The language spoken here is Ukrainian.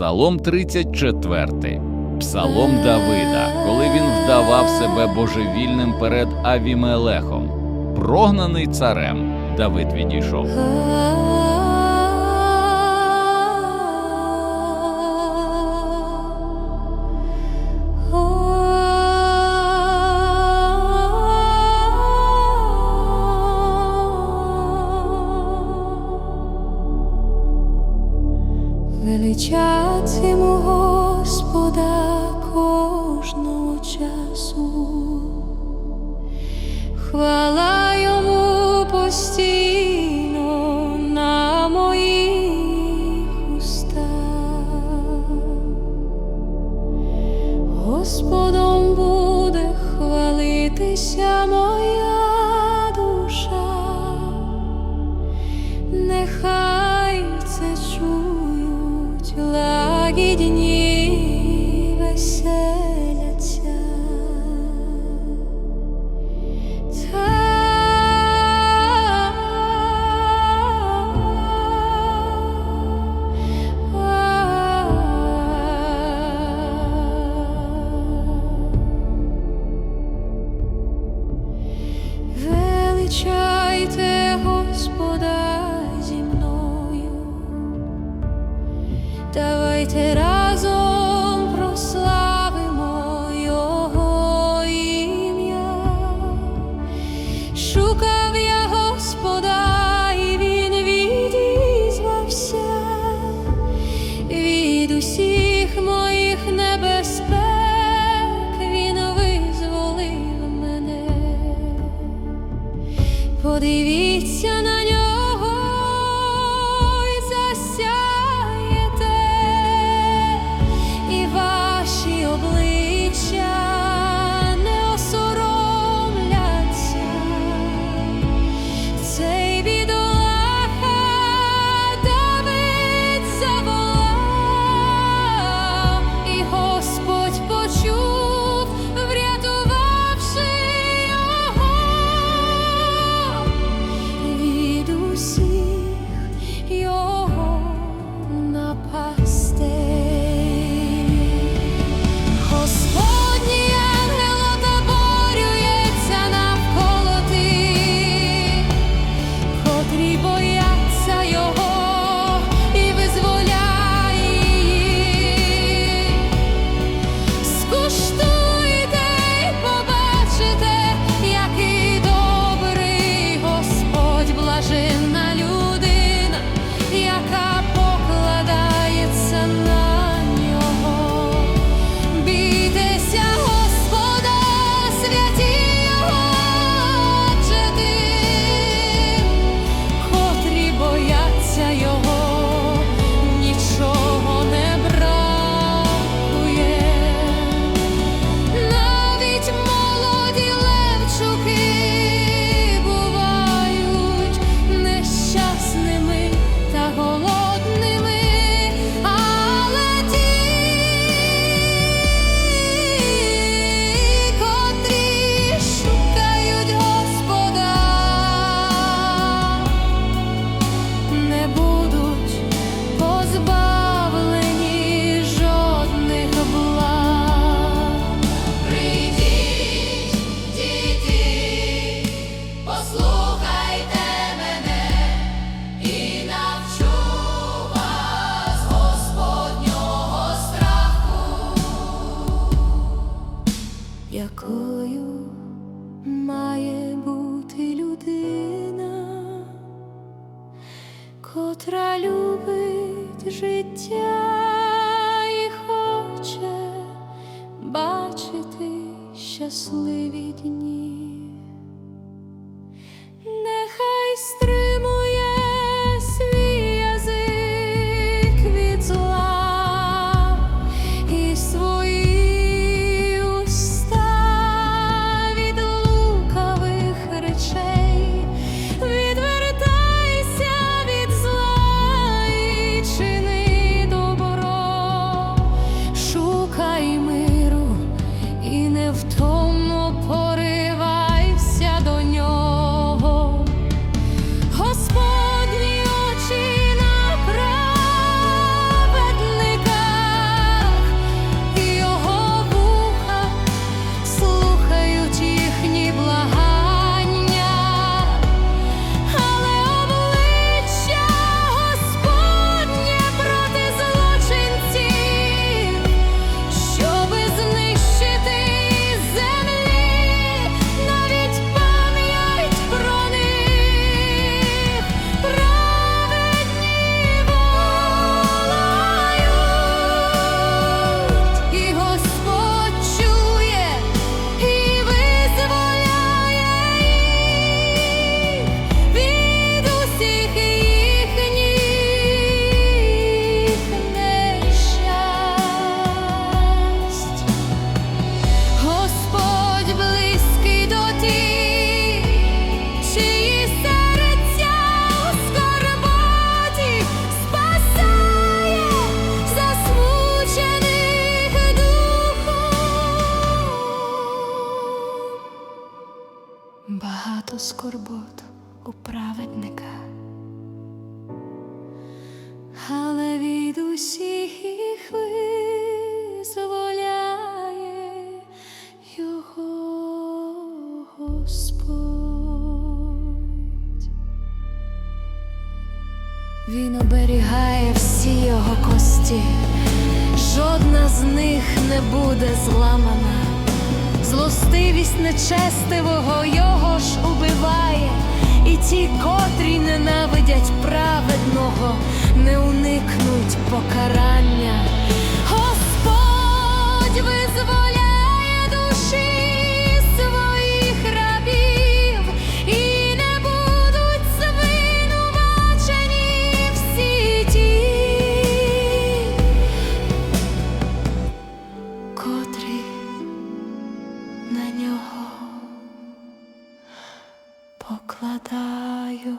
Псалом 34, Псалом Давида, коли він вдавав себе божевільним перед Авімелехом, прогнаний царем. Давид відійшов. величать йому Господа кожного часу, хвала йому постійно. і дні веселяться. Величай шукав я Господа, і він відізвався від усіх моїх небезпек він визволив мене. Подиві життя і хоче бачити щасливі дні. У праведника, але від усіх їх визволяє його Господь. Він оберігає всі його кості, жодна з них не буде зламана. Злостивість нечестивого його ж убиває, і ті, котрі ненавидять праведного, не уникнуть покарання. окладаю.